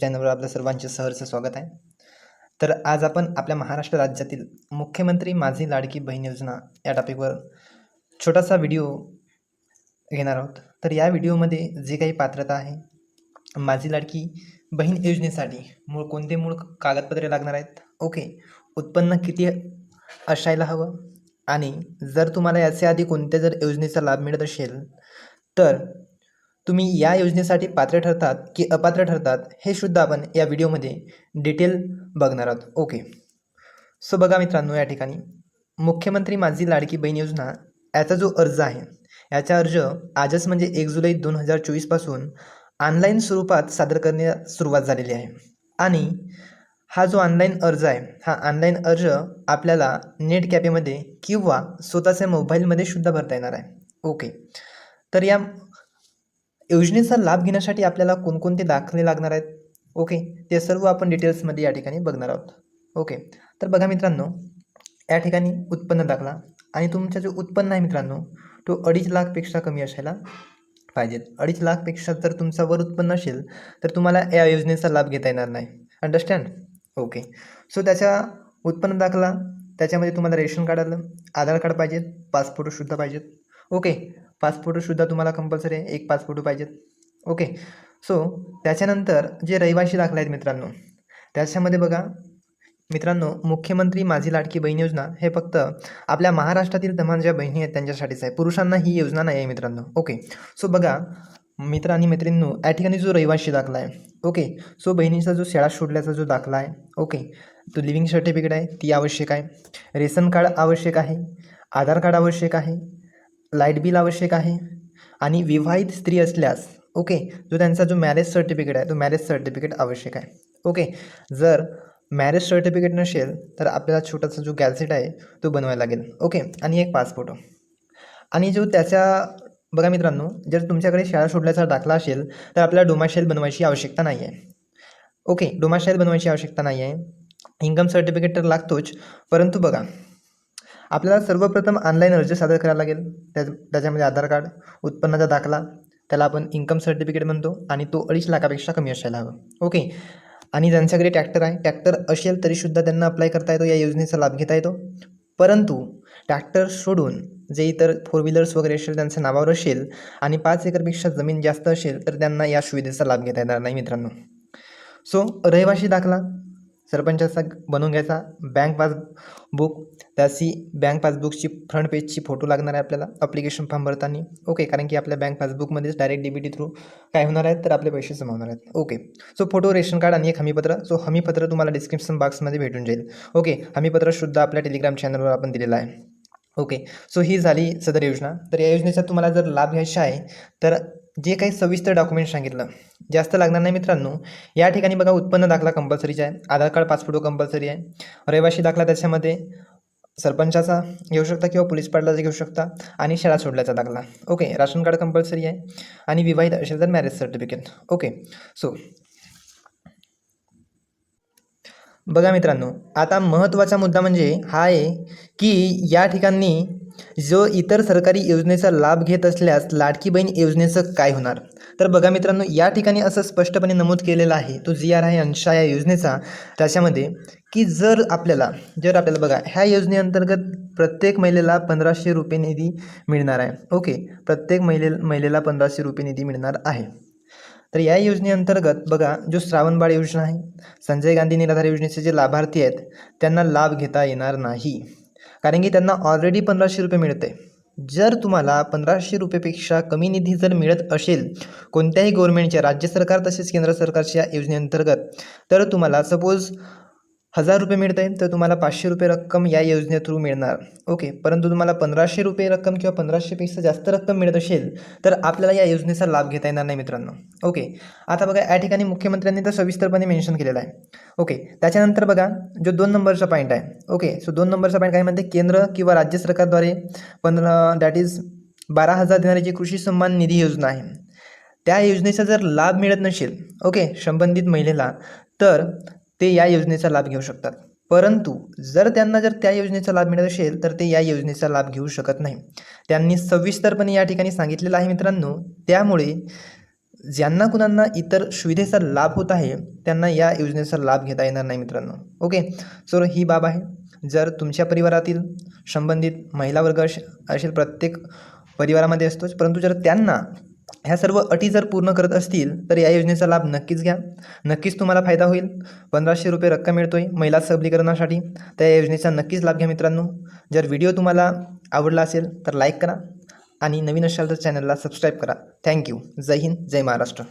चॅनलवर आपल्या सर्वांचे सहर्ष स्वागत आहे. तर आज आपण आपल्या महाराष्ट्र राज्यातील मुख्यमंत्री माझी लाडकी बहीण योजना या टॉपिकवर छोटासा व्हिडिओ घेणार आहोत. तर या व्हिडिओमध्ये जे काही पात्रता आहे माझी लाडकी बहीण योजनेसाठी मूळ कोणते मूळ कागदपत्रे लागणार आहेत? ओके उत्पन्न किती असायला हवं? आणि जर तुम्हाला याच्या आधी कोणत्या जर योजनेचा लाभ मिळत असेल तर तुम्ही या योजनेसाठी पात्र ठरतात की अपात्र ठरतात हे सुद्धा आपण या व्हिडिओमध्ये डिटेल बघणार आहोत. ओके. सो बघा मित्रांनो या ठिकाणी मुख्यमंत्री माझी लाडकी बहीण योजना याचा जो अर्ज आहे याचा अर्ज आजच म्हणजे एक जुलै दोन हजार चोवीसपासून ऑनलाईन स्वरूपात सादर करण्यास सुरुवात झालेली आहे. आणि हा जो ऑनलाईन अर्ज आहे हा ऑनलाईन अर्ज आपल्याला नेट कॅफेमध्ये किंवा स्वतःच्या मोबाईलमध्ये सुद्धा भरता येणार आहे. ओके. तर या योजनेचा लाभ घेण्यासाठी आपल्याला कोणकोणते दाखले लागणार आहेत? ओके ते सर्व आपण डिटेल्समध्ये या ठिकाणी बघणार आहोत. ओके तर बघा मित्रांनो या ठिकाणी उत्पन्न दाखला आणि तुमचं जो उत्पन्न आहे मित्रांनो तो अडीच लाखपेक्षा कमी असायला पाहिजेत. अडीच लाखपेक्षा जर तुमचा वर उत्पन्न असेल तर तुम्हाला या योजनेचा लाभ घेता येणार नाही. अंडरस्टँड ओके सो त्याच्या उत्पन्न दाखला त्याच्यामध्ये तुम्हाला रेशन कार्ड आलं आधार कार्ड पाहिजेत पासपोर्टसुद्धा पाहिजेत. ओके पासफोटोसुद्धा तुम्हाला कंपल्सरी आहे. एक पाच फोटो पाहिजेत. ओके सो त्याच्यानंतर जे रहिवाशी दाखले आहेत मित्रांनो त्याच्यामध्ये बघा मित्रांनो मुख्यमंत्री माझी लाडकी बहीण योजना हे फक्त आपल्या महाराष्ट्रातील तमाम ज्या बहिणी आहेत त्यांच्यासाठीच आहे. पुरुषांना ही योजना नाही आहे मित्रांनो. ओके सो बघा मित्र आणि मैत्रिणींनो या ठिकाणी जो रहिवाशी दाखला आहे ओके सो बहिणीचा जो शाळा सोडल्याचा जो दाखला आहे ओके तो लिव्हिंग सर्टिफिकेट आहे ती आवश्यक आहे. रेशन कार्ड आवश्यक आहे. आधार कार्ड आवश्यक आहे. लाइट बिल आवश्यक आहे. आणि विवाहित स्त्री असल्यास ओके जो त्यांचा जो मॅरेज सर्टिफिकेट आहे तो मॅरेज सर्टिफिकेट आवश्यक आहे. ओके जर मॅरेज सर्टिफिकेट नसेल तर आपल्याला छोटासा जो गॅझेट आहे तो बनवायला लागेल. ओके आणि एक पासफोटो आणि जो त्याच्या बघा मित्रांनो जर तुमच्याकडे शाळा सोडल्याचा दाखला असेल तर आपल्याला डोमाशेल बनवायची आवश्यकता नाही आहे ओके डोमाशेल बनवायची आवश्यकता नाही आहे इन्कम सर्टिफिकेट तर लागतोच परंतु बघा आपल्याला सर्वप्रथम ऑनलाईन अर्ज सादर करायला लागेल. त्या त्याच्यामध्ये आधार कार्ड उत्पन्नाचा दाखला त्याला आपण इन्कम सर्टिफिकेट म्हणतो आणि तो अडीच लाखापेक्षा कमी असायला हवं. ओके आणि ज्यांच्याकडे ट्रॅक्टर आहे ट्रॅक्टर असेल तरीसुद्धा त्यांना अप्लाय करता येतो या योजनेचा लाभ घेता येतो. परंतु ट्रॅक्टर सोडून जे इतर फोर व्हीलर्स वगैरे असेल त्यांच्या नावावर असेल आणि पाच एकरपेक्षा जमीन जास्त असेल तर त्यांना या सुविधेचा लाभ घेता येणार नाही मित्रांनो. सो रहिवाशी दाखला सरपंचाचा बनवून घ्यायचा. बँक पासबुक त्याची बँक पासबुकची फ्रंट पेजची फोटो लागणार आहे आपल्याला अप्लिकेशन फॉर्म भरताना ओके कारण की आपल्या bank पासबुकमध्येच direct D B T through काय होणार आहेत? तर आपले पैसे जमा होणार आहेत. Okay so photo ration card आणि एक हमीपत्र. सो हमीपत्र तुम्हाला डिस्क्रिप्शन बॉक्समध्ये भेटून जाईल. ओके हमीपत्रसुद्धा आपल्या टेलिग्राम चॅनलवर आपण दिलेलं आहे. ओके सो ही झाली सदर योजना. तर या योजनेचा तुम्हाला जर लाभ घ्यायचा आहे तर जे काही सविस्तर डॉक्युमेंट सांगितलं जास्त लागणार नाही मित्रांनो. या ठिकाणी बघा उत्पन्न दाखला कंपल्सरीचा आहे. आधार कार्ड पासफोटो कंपल्सरी आहे. रहिवाशी दाखला त्याच्यामध्ये सरपंचाचा घेऊ शकता किंवा पोलीस पाटलाचा घेऊ शकता आणि शाळा सोडल्याचा दाखला. ओके राशन कार्ड कंपल्सरी आहे. आणि विवाहित असेल तर मॅरेज सर्टिफिकेट ओके सो बघा मित्रांनो आता महत्त्वाचा मुद्दा म्हणजे हा आहे की या ठिकाणी जो इतर सरकारी योजनेचा लाभ घेत असल्यास लाडकी बहीण योजनेचं काय होणार? तर बघा मित्रांनो या ठिकाणी असं स्पष्टपणे नमूद केलेलं आहे तो जी आर आहे अंशा या योजनेचा त्याच्यामध्ये की जर आपल्याला जर आपल्याला बघा ह्या योजनेअंतर्गत प्रत्येक महिलेला पंधराशे रुपये निधी मिळणार आहे. ओके प्रत्येक महिले महिलेला पंधराशे रुपये निधी मिळणार आहे. तर या योजनेअंतर्गत बघा जो श्रावणबाळ योजना आहे संजय गांधी निराधार योजनेचे जे लाभार्थी आहेत त्यांना लाभ घेता येणार नाही. कारण की त्यांना ऑलरेडी पंधराशे रुपये मिळते जर तुम्हाला पंधराशे रुपयेपेक्षा कमी निधी जर मिळत असेल कोणत्याही गव्हर्मेंटच्या राज्य सरकार तसेच केंद्र सरकारच्या योजनेअंतर्गत तर तुम्हाला सपोज हजार रुपये मिळत आहेत तर तुम्हाला पाचशे रुपये रक्कम या योजने थ्रू मिळणार. ओके परंतु तुम्हाला पंधराशे रुपये रक्कम किंवा पंधराशेपेक्षा जास्त रक्कम मिळत असेल तर आपल्याला या योजनेचा लाभ घेता येणार नाही मित्रांनो. ओके आता बघा या ठिकाणी मुख्यमंत्र्यांनी तर सविस्तरपणे मेन्शन केलेलं आहे. ओके त्याच्यानंतर बघा जो दोन नंबरचा पॉईंट आहे. ओके सो दोन नंबरचा पॉईंट काय म्हणते? केंद्र किंवा राज्य सरकारद्वारे पंधरा दॅट इज बारा हजार देणारी जी कृषी सन्मान निधी योजना आहे त्या योजनेचा जर लाभ मिळत नसेल ओके संबंधित महिलेला तर ते या योजनेचा लाभ घेऊ शकतात. परंतु जर त्यांना जर त्या योजनेचा लाभ मिळत असेल तर ते या योजनेचा लाभ घेऊ शकत नाही. त्यांनी सविस्तरपणे या ठिकाणी सांगितलेलं आहे मित्रांनो. त्यामुळे ज्यांना कुणांना इतर सुविधेचा लाभ होत आहे त्यांना या योजनेचा लाभ घेता येणार नाही मित्रांनो. ओके? सो ही बाब आहे. जर तुमच्या परिवारातील संबंधित महिला वर्ग असेल प्रत्येक परिवारामध्ये असतोच. परंतु जर त्यांना ह्या सर्व अटी जर पूर्ण करत असतील तर या योजनेचा लाभ नक्कीच घ्या. नक्कीच तुम्हाला फायदा होईल. पंधराशे रुपये रक्कम मिळतोय महिला सबलीकरणासाठी. तर या योजनेचा नक्कीच लाभ घ्या मित्रांनो. जर व्हिडिओ तुम्हाला आवडला असेल तर लाईक करा आणि नवीन असाल तर चॅनलला सबस्क्राईब करा. थँक्यू जय हिंद जय महाराष्ट्र.